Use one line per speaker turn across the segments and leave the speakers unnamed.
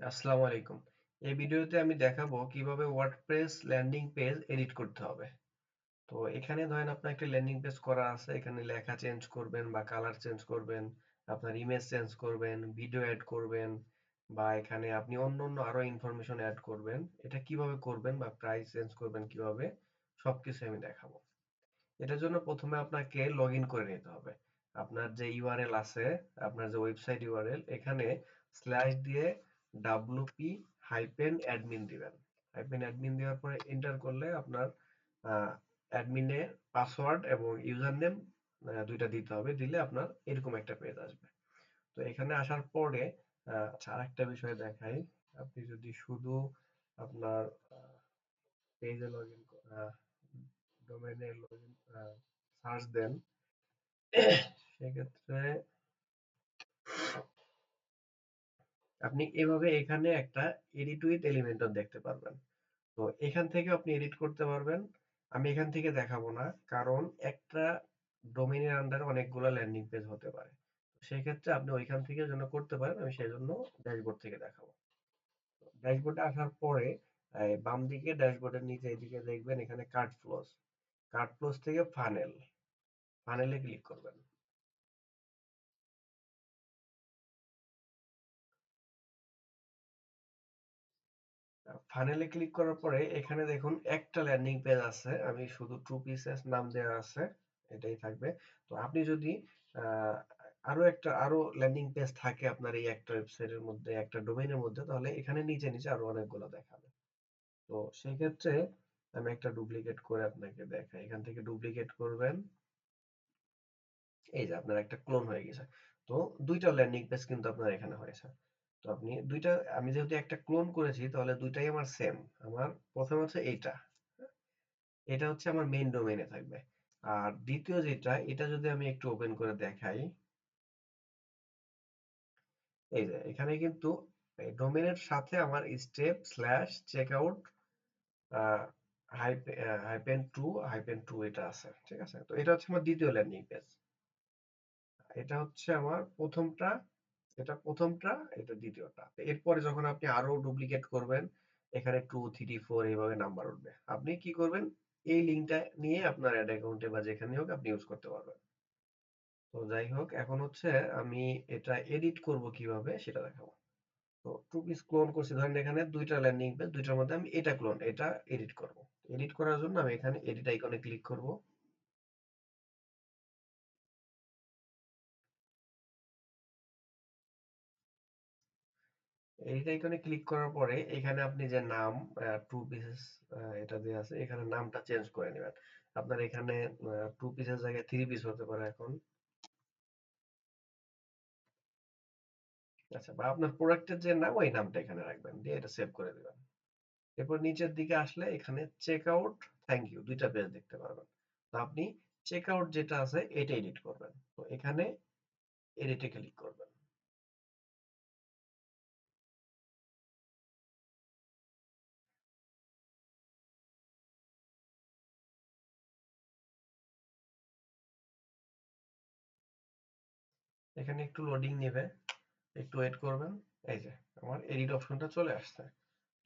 আসসালামু আলাইকুম। এই ভিডিওতে আমি দেখাবো কীভাবে ওয়ার্ডপ্রেস ল্যান্ডিং পেজ এডিট করতে হবে। তো এখানে ধরেন আপনার একটা ল্যান্ডিং পেজ করা আছে, এখানে লেখা চেঞ্জ করবেন বা কালার চেঞ্জ করবেন, আপনার ইমেজ চেঞ্জ করবেন ভিডিও অ্যাড করবেন, বা এখানে আপনি অন্য অন্য আরও ইনফরমেশন অ্যাড করবেন, এটা কীভাবে করবেন বা প্রাইস চেঞ্জ করবেন কীভাবে, সবকিছু আমি দেখাবো। এটার জন্য প্রথমে আপনাকে লগ করে নিতে হবে। আপনার যে ইউআরএল আছে, আপনার যে ওয়েবসাইট ইউআরএল এখানে স্ল্যাশ দিয়ে ডাব্লুপি হাইপেন অ্যাডমিন দিবেন। হাইপেন অ্যাডমিন দেওয়ার পরে এন্টার করলে আপনার অ্যাডমিনের পাসওয়ার্ড এবং ইউজার নেম দুইটা দিতে হবে। দিলে আপনার এরকম একটা পেজ আসবে। তো এখানে আসার পরে আচ্ছা আরেকটা বিষয় দেখাই। আপনি যদি শুধু আপনার পেজে লগ ইন ডোমেনে লগ ইন সার্চ দেন, সেক্ষেত্রে আপনি এভাবে এখানে একটা এডিট উইথ এলিমেন্টর দেখতে পারবেন। তো এখান থেকে আপনি এডিট করতে পারবেন। আমি এখান থেকে দেখাবো না, কারণ একটা ডোমেইনের আন্ডারে অনেকগুলো ল্যান্ডিং পেজ হতে পারে। সেই ক্ষেত্রে আপনি ওইখান থেকে যেন করতে পারেন, আমি সেই জন্য ড্যাশবোর্ড থেকে দেখাবো। ড্যাশবোর্ডে আসার পরে বাম দিকে ড্যাশবোর্ডের নিচে এদিকে দেখবেন এখানে কার্ড ফ্লোস কার্ড ফ্লোস থেকে ফানেল ফানেলে ক্লিক করবেন। ফানেলে ক্লিক করার পরে এখানে দেখুন একটা ল্যান্ডিং পেজ আছে, আমি শুধু টু পিসেস নাম দেওয়া আছে, এটাই থাকবে। তো আপনি যদি আরও একটা, আরও ল্যান্ডিং পেজ থাকে আপনার এই একটা ওয়েবসাইটের মধ্যে, একটা ডোমেইনের মধ্যে, তাহলে এখানে নিচে নিচে আরও অনেকগুলো দেখাবে। তো সেই ক্ষেত্রে আমি একটা ডুপ্লিকেট করে আপনাকে দেখাই। এখান থেকে ডুপ্লিকেট করবেন। এই যে আপনার একটা ক্লোন হয়ে গেছে। তো দুইটা ল্যান্ডিং পেজ কিন্তু আপনার এখানে হয়েছে। তো আপনি দুইটা, আমি যেহেতু একটা ক্লোন করেছি, তাহলে দুইটাই আমার সেম আমার প্রথম হচ্ছে এইটা এটা হচ্ছে আমার মেইন ডোমেইনে থাকবে। আর দ্বিতীয় যেটা, এটা যদি আমি একটু ওপেন করে দেখাই, এই যে, এখানে কিন্তু ডোমেইনের সাথে আমার step slash check out hyphen two hyphen two এটা আছে, ঠিক আছে? তো এটা হচ্ছে আমার দ্বিতীয় ল্যান্ডিং পেজ এটা হচ্ছে আমার প্রথমটা এটা প্রথমটা, এটা দ্বিতীয়টা। এরপরে যখন আপনি আরও ডুপ্লিকেট করবেন, এখানে টু থ্রি ফোর এইভাবে নাম্বার উঠবে। আপনি কি করবেন? এই লিঙ্কটা নিয়ে আপনার অ্যাড অ্যাকাউন্টে বা যেখানে হোক আপনি ইউজ করতে পারবেন। তো যাই হোক, এখন হচ্ছে আমি এটা এডিট করব কীভাবে সেটা দেখাবো। তো টু পিস ক্লোন করছি, ধরেন এখানে দুইটা ল্যান্ডিং পেজ দুইটার মধ্যে আমি এটা ক্লোন এটা এডিট করব। এডিট করার জন্য আমি এখানে এডিট আইকনে ক্লিক করব। এডিট আইকনে ক্লিক করার পরে এখানে আপনি যে নাম টু পিসেস এটা দিয়ে আছে, এখানে নামটা চেঞ্জ করে নেবেন। আপনার এখানে টু পিসের জায়গায় থ্রি পিস হতে পারে এখন। আচ্ছা বা আপনার প্রোডাক্টের যে নাম, ওই নামটা এখানে রাখবেন, দিয়ে এটা সেভ করে দিবেন। এরপর নিচের দিকে আসলে এখানে চেক আউট থ্যাংক ইউ দুইটা পেজ দেখতে পারবেন। তো আপনি চেক আউট যেটা আছে, এটা এডিট করবেন। তো এখানে এডিটে ক্লিক করবেন। এখানে একটু লোডিং নেবে, একটু ওয়েট করবেন। এই যে, আমার এডিট অপশনটা চলে আসছে।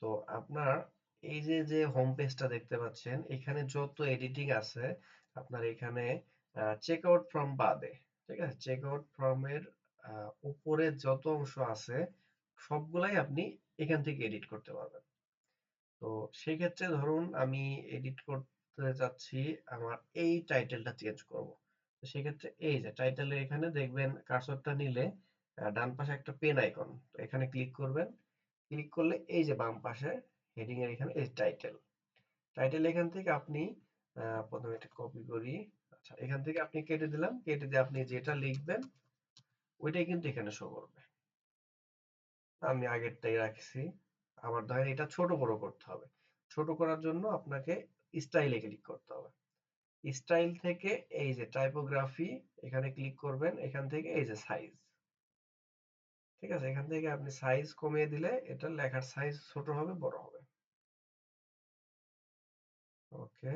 তো আপনার এই যে যে হোম পেজটা দেখতে পাচ্ছেন, এখানে যত এডিটিং আছে, আপনার এখানে চেক আউট ফ্রম বাদে, ঠিক আছে? চেক আউট ফ্রমের উপরে যত অংশ আছে, সবগুলাই আপনি এখান থেকে এডিট করতে পারবেন। তো সেই ক্ষেত্রে ধরুন আমি এডিট করতে চাচ্ছি আমার এই টাইটেলটা চেঞ্জ করব। সেক্ষেত্রে এই যে টাইটেলের এখানে দেখবেন কার্সরটা নিলে ডান পাশে একটা পেন আইকন এখানে ক্লিক করবেন। ক্লিক করলে এই যে বাম পাশে হেডিং এর এখানে এই টাইটেল টাইটেল এখান থেকে আপনি প্রথমে এটা কপি করি। আচ্ছা এখান থেকে আপনি কেটে দিলাম। কেটে দিয়ে আপনি যেটা লিখবেন, ওইটাই কিন্তু এখানে শো করবে। আমি আগেরটাই রাখছি। আবার ধরেন এটা ছোট বড় করতে হবে। ছোট করার জন্য আপনাকে স্টাইলে ক্লিক করতে হবে। স্টাইল থেকে এই যে টাইপোগ্রাফি এখানে ক্লিক করবেন, এখান থেকে এই যে সাইজ ঠিক আছে? এখান থেকে আপনি সাইজ কমিয়ে দিলে এটা লেখার সাইজ ছোট হবে, বড় হবে। ওকে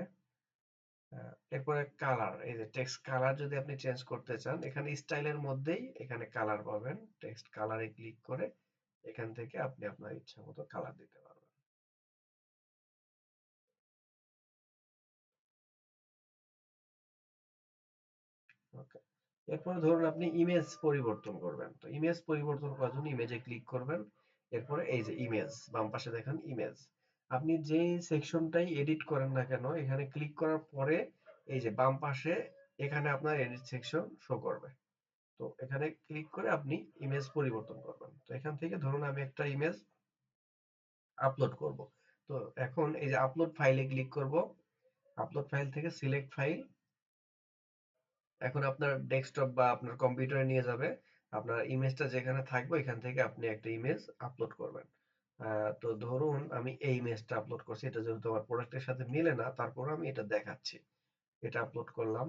এরপরে কালার এই যে টেক্সট কালার যদি আপনি চেঞ্জ করতে চান, এখানে স্টাইলের মধ্যেই এখানে কালার পাবেন। টেক্সট কালারে ক্লিক করে এখান থেকে আপনি আপনার ইচ্ছা মতো কালার দিতে পারবেন। এরপরে ধরুন আপনি ইমেজ পরিবর্তন করবেন। তো ইমেজ পরিবর্তন করার জন্য ইমেজে ক্লিক করবেন। এরপরে এই যে ইমেজ বাম পাশে দেখেন ইমেজ আপনি যেই সেকশনটাই এডিট করেন না কেন, এখানে ক্লিক করার পরে এই যে বাম পাশে এখানে আপনার এডিট সেকশন শো করবে। তো এখানে ক্লিক করে আপনি ইমেজ পরিবর্তন করবেন। তো এখান থেকে ধরুন আমি একটা ইমেজ আপলোড করব। তো এখন এই যে আপলোড ফাইলে ক্লিক করব। আপলোড ফাইল থেকে সিলেক্ট ফাইল এখন আপনার ডেস্কটপ বা আপনার কম্পিউটারে নিয়ে যাবে। আপনার ইমেজটা যেখানে থাকবে এখান থেকে আপনি একটা ইমেজ আপলোড করবেন। তো ধরুন আমি এই ইমেজটা আপলোড করছি, এটা যেহেতু আমার প্রোডাক্টের সাথে মিলে না তারপর আমি এটা দেখাচ্ছি। এটা আপলোড করলাম।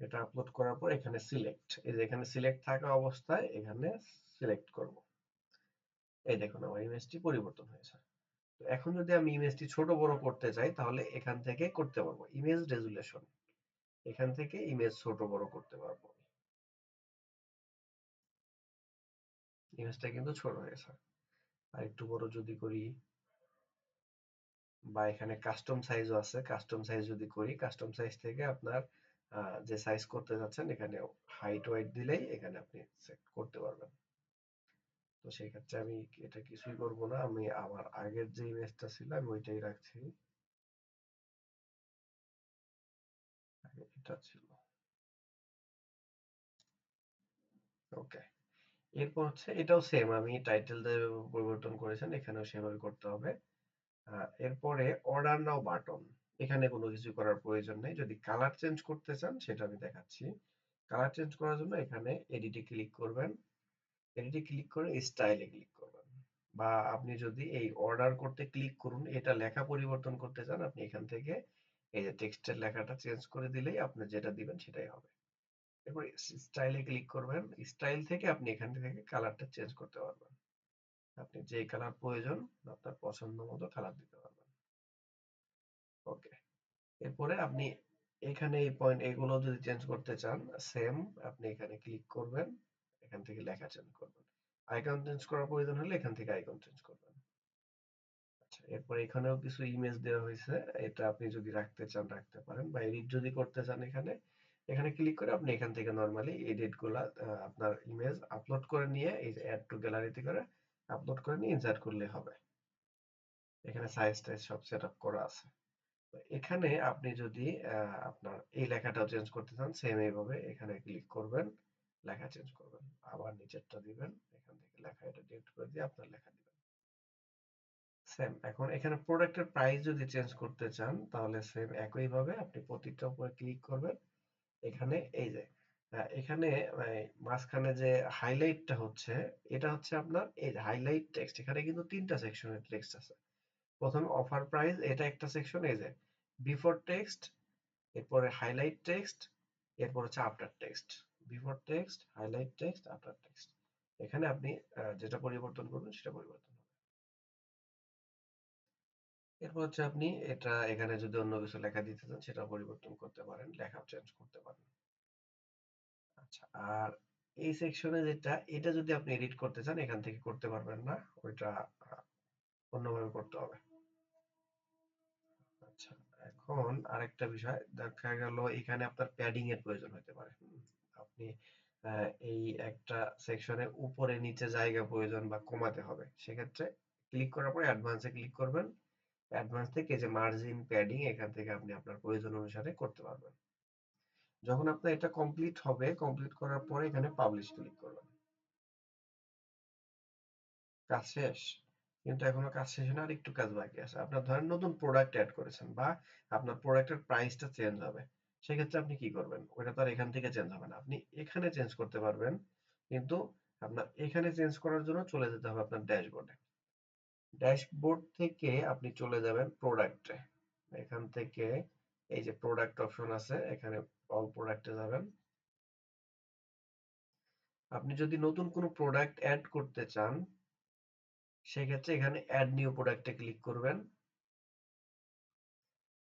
এটা আপলোড করার পর এখানে সিলেক্ট এই যে এখানে সিলেক্ট থাকা অবস্থায় এখানে সিলেক্ট করব। এই দেখুন, আমার ইমেজটি পরিবর্তন হয়েছে। এখন যদি আমি ইমেজটি ছোট বড় করতে চাই, তাহলে এখান থেকে করতে পারব। ইমেজ রেজুলেশন এখান থেকে ইমেজ ছোট বড় করতে পারব ইমেজটা কিন্তু ছোট হয়েছে আর একটু বড় যদি করি বা এখানে কাস্টম সাইজও আছে কাস্টম সাইজ যদি করি কাস্টম সাইজ থেকে আপনার যে সাইজ করতে যাচ্ছেন, এখানে হাইট ওয়াইট দিলেই এখানে আপনি সেট করতে পারবেন। তো সেই ক্ষেত্রে আমি এটা কিছুই করব না। আমি আমার আগের যে ইমেজটা ছিল, আমি ওইটাই রাখছি। এটা ছিল। ওকে এরপর হচ্ছে এটাও সেম আমি টাইটেল পরিবর্তন করেছেন, এখানেও সেভাবে করতে হবে। এরপরে অর্ডার নাও বাটন এখানে কোনো কিছু করার প্রয়োজন নেই। যদি কালার চেঞ্জ করতে চান, সেটা আমি দেখাচ্ছি। কালার চেঞ্জ করার জন্য এখানে এডিটে ক্লিক করবেন। এডিটে ক্লিক করে স্টাইলে ক্লিক করবেন। বা আপনি যদি এই অর্ডার করতে ক্লিক করুন, এটা লেখা পরিবর্তন করতে চান, আপনি এখান থেকে এই যে টেক্সটের লেখাটা চেঞ্জ করে দিলেই আপনি যেটা দিবেন সেটাই হবে। এরপর স্টাইলে ক্লিক করবেন। স্টাইল থেকে আপনি এখান থেকে কালারটা চেঞ্জ করতে পারবেন। আপনি যে কালার প্রয়োজন আপনার পছন্দ মতো কালার দিতে পারবেন। ওকে। এরপরে আপনি এখানে এই পয়েন্ট এগুলো যদি চেঞ্জ করতে চান সেম আপনি এখানে ক্লিক করবেন। এখান থেকে লেখা চেঞ্জ করবেন। আইকন চেঞ্জ করার প্রয়োজন হলে এখান থেকে আইকন চেঞ্জ করবেন। এরপর এখানেও কিছু ইমেজ দেওয়া হয়েছে। এটা আপনি যদি রাখতে চান, রাখতে পারেন বা এডিট যদি করতে চান এখানে এখানে ক্লিক করে আপনি এখান থেকে নরমালি এডিটগুলা আপনার ইমেজ আপলোড করে নিয়ে এই যে অ্যাড টু গ্যালারিতে করে আপলোড করে নিয়ে ইনসার্ট করলে হবে। এখানে সাইজ টাইজ সব সেট আপ করা আছে। এখানে আপনি যদি আপনার এই লেখাটাও চেঞ্জ করতে চান সেম এইভাবে এখানে ক্লিক করবেন, লেখা চেঞ্জ করবেন। আবার নিচেরটা দিবেন, এখান থেকে লেখা এটা ডিলিট করে দিয়ে আপনার লেখা দিবেন। সেম এখন এখানে প্রোডাক্টের প্রাইস যদি চেঞ্জ করতে চান, তাহলে সেম একইভাবে আপনি প্রতিটা উপরে ক্লিক করবেন। এখানে এই যে এখানে মাঝখানে যে হাইলাইটটা হচ্ছে, এটা হচ্ছে আপনার এই হাইলাইট টেক্সট এখানে কিন্তু তিনটা সেকশনের টেক্সট আছে। প্রথমে অফার প্রাইস এটা একটা সেকশন এই যে বিফোর টেক্সট এরপরে হাইলাইট টেক্সট এরপর হচ্ছে after text before text highlight text after text এখানে আপনি যেটা পরিবর্তন করবেন, সেটা পরিবর্তন এরপর হচ্ছে আপনি এটা এখানে যদি অন্য কিছু লেখা দিতে চান সেটা পরিবর্তন করতে পারেন, লেখা চেঞ্জ করতে পারেন। আচ্ছা আর এই সেকশনে যেটা, এটা যদি আপনি এডিট করতে চান, এখান থেকে করতে পারবেন না, ওইটা অন্যভাবে করতে হবে। আচ্ছা এখন আরেকটা বিষয়, দেখা গেল এখানে আপনার প্যাডিং এর প্রয়োজন হতে পারে। আপনি এই একটা সেকশনে উপরে নিচে জায়গা প্রয়োজন বা কমাতে হবে। সেক্ষেত্রে ক্লিক করার পরে অ্যাডভান্সে ক্লিক করবেন। অ্যাডভান্স থেকে যে মার্জিন প্যাডিং এখান থেকে আপনি আপনার প্রয়োজন অনুসারে করতে পারবেন। যখন আপনার এটা কমপ্লিট হবে কমপ্লিট করার পরে এখানে পাবলিশ ক্লিক করবেন। কাজ শেষ। কিন্তু এখনও কাজ শেষ না আর একটু কাজ বাকি আছে। আপনার ধরেন নতুন প্রোডাক্ট অ্যাড করেছেন বা আপনার প্রোডাক্টের প্রাইসটা চেঞ্জ হবে। সেক্ষেত্রে আপনি কি করবেন? ওইটা তো আর এখান থেকে চেঞ্জ হবে না। আপনি এখানে চেঞ্জ করতে পারবেন, কিন্তু আপনার এখানে চেঞ্জ করার জন্য চলে যেতে হবে আপনার ড্যাশবোর্ডে ড্যাশবোর্ড থেকে আপনি চলে যাবেন প্রোডাক্টে এখান থেকে এই যে প্রোডাক্ট অপশন আছে, এখানে অল প্রোডাক্টে যাবেন। আপনি যদি নতুন কোনো প্রোডাক্ট অ্যাড করতে চান, সেক্ষেত্রে এখানে অ্যাড নিউ প্রোডাক্টে ক্লিক করবেন।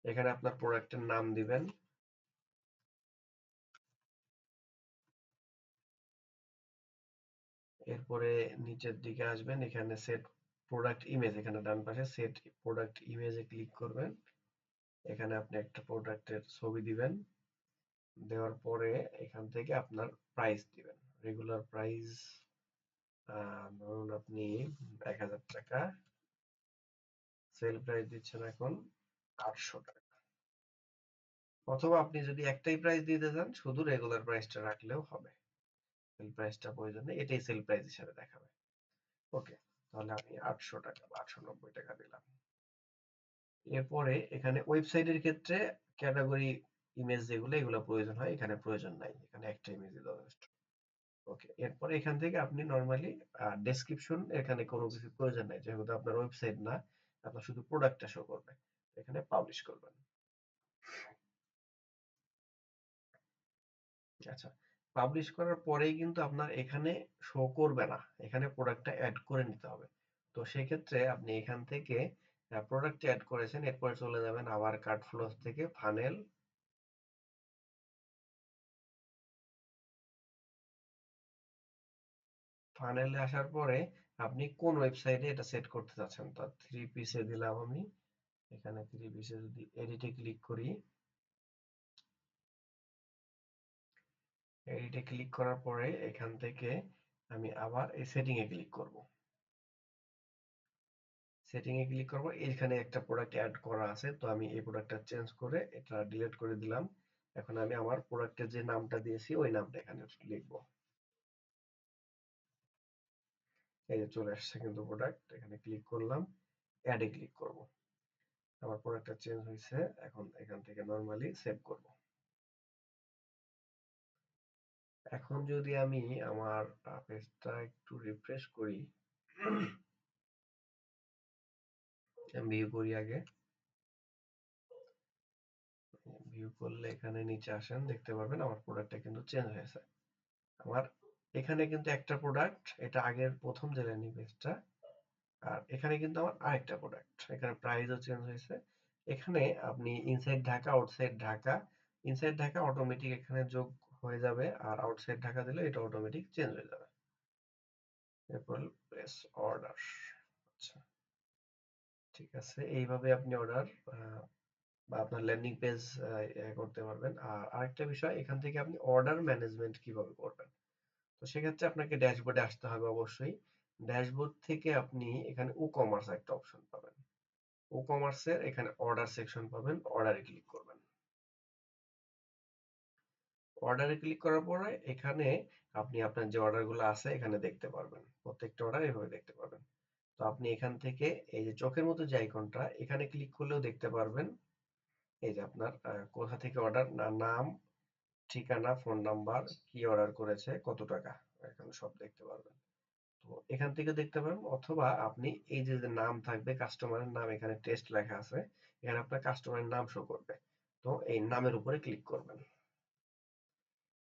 এখানে আপনার প্রোডাক্টের নাম দিবেন। এরপরে নিচের দিকে আসবেন, এখানে সেট প্রোডাক্ট ইমেজ এখানে ডান পাশে সেট প্রোডাক্ট ইমেজে ক্লিক করবেন। এখানে আপনি একটা প্রোডাক্টের ছবি দিবেন। দেওয়ার পরে এখান থেকে আপনার প্রাইস দিবেন। রেগুলার প্রাইস ধরুন আপনি এক হাজার টাকা। সেল প্রাইস দিচ্ছেন এখন আটশো টাকা। অথবা আপনি যদি একটাই প্রাইস দিতে চান, শুধু রেগুলার প্রাইসটা রাখলেও হবে। সেল প্রাইসটা প্রয়োজন নেই, এটাই সেল প্রাইস হিসাবে দেখাবে। ওকে তাহলে আমি আটশো টাকা বা আটশো নব্বই টাকা দিলাম। এরপরে এখানে ওয়েবসাইটের ক্ষেত্রে ক্যাটাগরি ইমেজ যেগুলো, এগুলো প্রয়োজন হয়, এখানে প্রয়োজন নাই। এখানে একটা ইমেজই যথেষ্ট ওকে এরপরে এখান থেকে আপনি নর্মালি ডেসক্রিপশন এখানে কোনো কিছু প্রয়োজন নাই, যেহেতু আপনার ওয়েবসাইট না, আপনার শুধু প্রোডাক্টটা শো করবে। এখানে পাবলিশ করবেন। আচ্ছা পাবলিশ করার পরেই কিন্তু আপনার এখানে শো করবে না। এখানে প্রোডাক্টটা অ্যাড করে নিতে হবে। তো সেক্ষেত্রে আপনি এখান থেকে প্রোডাক্ট অ্যাড করেছেন, এরপরে চলে যাবেন আবার কার্ড ফ্লোস থেকে ফানেল ফানেলে আসার পরে আপনি কোন ওয়েবসাইটে এটা সেট করতে চাচ্ছেন? তো থ্রি পিসে দিলাম আমি। এখানে থ্রি পিসে যদি এডিটে ক্লিক করি এডিটে ক্লিক করার পরে এখান থেকে আমি আবার এই সেটিং এ ক্লিক করব। সেটিং এ ক্লিক করব, এখানে একটা প্রোডাক্ট অ্যাড করা আছে, তো আমি এই প্রোডাক্টটা চেঞ্জ করে এটা ডিলিট করে দিলাম। এখন আমি আমার প্রোডাক্টের যে নামটা দিয়েছি, ওই নামটা এখানে লিখব। এই যে চলে আসছে কিন্তু প্রোডাক্ট এখানে ক্লিক করলাম অ্যাডে ক্লিক করব। আমার প্রোডাক্টটা চেঞ্জ হয়েছে, এখন এখান থেকে নরমালি সেভ করব। এখন যদি আমি আমার পেজটা একটু রিফ্রেশ করি ভিউ করি আগে। ভিউ করলে এখানে নিচে আসেন, দেখতে পারবেন আমার প্রোডাক্টটা কিন্তু চেঞ্জ হয়েছে। আমার এখানে কিন্তু একটা প্রোডাক্ট এটা আগের প্রথম যে ল্যান্ডিং পেজটা আর এখানে কিন্তু আমার আরেকটা প্রোডাক্ট এখানে প্রাইসও চেঞ্জ হয়েছে। এখানে আপনি inside Dhaka outside Dhaka inside Dhaka automatic এখানে যোগ হয়ে যাবে আর আউটসাইড ঢাকা দিলে এটা অটোমেটিক চেঞ্জ হয়ে যাবে। এরপর প্লেস অর্ডার আচ্ছা। ঠিক আছে, এইভাবে আপনি অর্ডার বা আপনার ল্যান্ডিং পেজ করতে পারবেন। আর আরেকটা বিষয়, এখান থেকে আপনি অর্ডার ম্যানেজমেন্ট কীভাবে করবেন? তো সেক্ষেত্রে আপনাকে ড্যাশবোর্ডে আসতে হবে অবশ্যই। ড্যাশবোর্ড থেকে আপনি এখানে ও কমার্স একটা অপশন পাবেন। ও কমার্সের এখানে অর্ডার সেকশন পাবেন অর্ডারে ক্লিক করবেন। অর্ডারে ক্লিক করার পরে এখানে আপনি আপনার যে অর্ডারগুলো আছে এখানে দেখতে পারবেন। প্রত্যেকটা অর্ডার এভাবে দেখতে পারবেন। তো আপনি এখান থেকে এই যে চোখের মতো যে আইকনটা এখানে ক্লিক করলেও দেখতে পারবেন। এই যে আপনার কোথা থেকে অর্ডার নাম, ঠিকানা ফোন নাম্বার কি অর্ডার করেছে, কত টাকা, এখানে সব দেখতে পারবেন। তো এখান থেকে দেখতে পারবেন। অথবা আপনি এই যে নাম থাকবে কাস্টমারের নাম এখানে টেস্ট লেখা আছে, এখানে আপনার কাস্টমারের নাম শো করবে। তো এই নামের উপরে ক্লিক করবেন।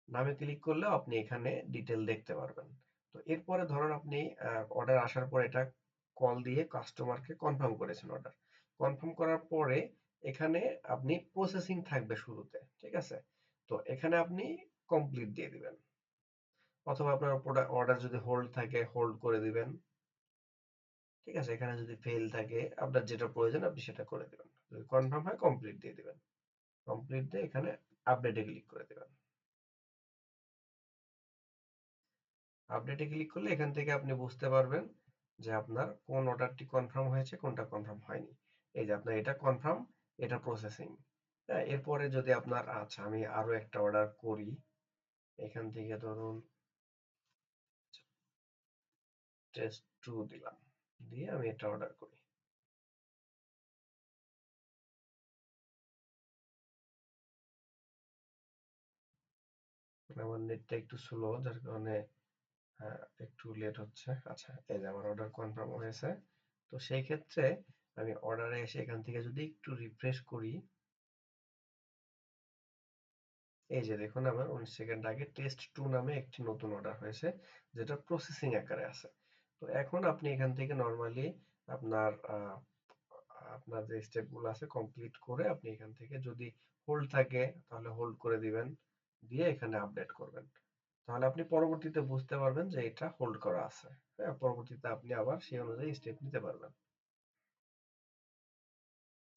নামে ক্লিক করলেও আপনি এখানে ডিটেল দেখতে পারবেন। তো এরপরে ধরুন আপনি অর্ডার আসার পর এটা কল দিয়ে কাস্টমারকে কনফার্ম করেছেন অর্ডার কনফার্ম করার পরে এখানে আপনি প্রসেসিং থাকবে শুরুতে, ঠিক আছে? তো এখানে আপনি কমপ্লিট দিয়ে দিবেন। অথবা আপনার অর্ডার যদি হোল্ড থাকে হোল্ড করে দিবেন। ঠিক আছে? এখানে যদি ফেল থাকে, আপনার যেটা প্রয়োজন আপনি সেটা করে দিবেন। যদি কনফার্ম হয় কমপ্লিট দিয়ে দিবেন। কমপ্লিট দিয়ে এখানে আপডেটে ক্লিক করে দিবেন। আপডেটে ক্লিক করলে এখান থেকে আপনি বুঝতে পারবেন যে আপনার কোন অর্ডারটি কনফার্ম হয়েছে, কোনটা কনফার্ম হয়নি। এই যে আপনার এটা কনফার্ম, এটা প্রসেসিং। হ্যাঁ এরপরে যদি আপনার আচ্ছা আমি আরও একটা অর্ডার করি, এখান থেকে ধরুন টেস্ট টু দিলাম, দিয়ে আমি এটা অর্ডার করি। আমার নেটটা একটু স্লো যার কারণে হ্যাঁ, একটু লেট হচ্ছে। আচ্ছা এই যে আমার অর্ডার কনফার্ম হয়েছে। তো সেই ক্ষেত্রে আমি অর্ডারে এসে এখান থেকে যদি একটু রিফ্রেশ করি এই যে দেখুন আমার উনিশ সেকেন্ড আগে টেস্ট টু নামে একটি নতুন অর্ডার হয়েছে যেটা প্রসেসিং আকারে আছে। তো এখন আপনি এখান থেকে নর্মালি আপনার আপনার যে স্টেপগুলো আছে কমপ্লিট করে আপনি এখান থেকে যদি হোল্ড থাকে তাহলে হোল্ড করে দিবেন। দিয়ে এখানে আপডেট করবেন। তাহলে আপনি পরবর্তীতে বুঝতে পারবেন যে এটা হোল্ড করা আছে। হ্যাঁ পরবর্তীতে আপনি আবার সেই অনুযায়ী স্টেপ নিতে পারবেন।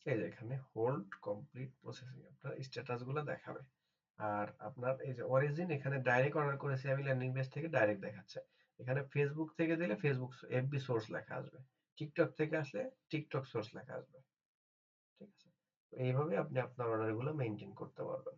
এই যে এখানে হোল্ড কমপ্লিট প্রসেসিং আপনার স্ট্যাটাসগুলো দেখাবে। আর আপনার এই যে অরিজিন এখানে ডাইরেক্ট অর্ডার করেছি আমি ল্যান্ডিং পেজ থেকে ডাইরেক্ট দেখাচ্ছে। এখানে ফেসবুক থেকে দিলে ফেসবুক এফবি সোর্স লেখা আসবে। টিকটক থেকে আসলে টিকটক সোর্স লেখা আসবে। ঠিক আছে? এইভাবে আপনি আপনার অর্ডারগুলো মেনটেন করতে পারবেন।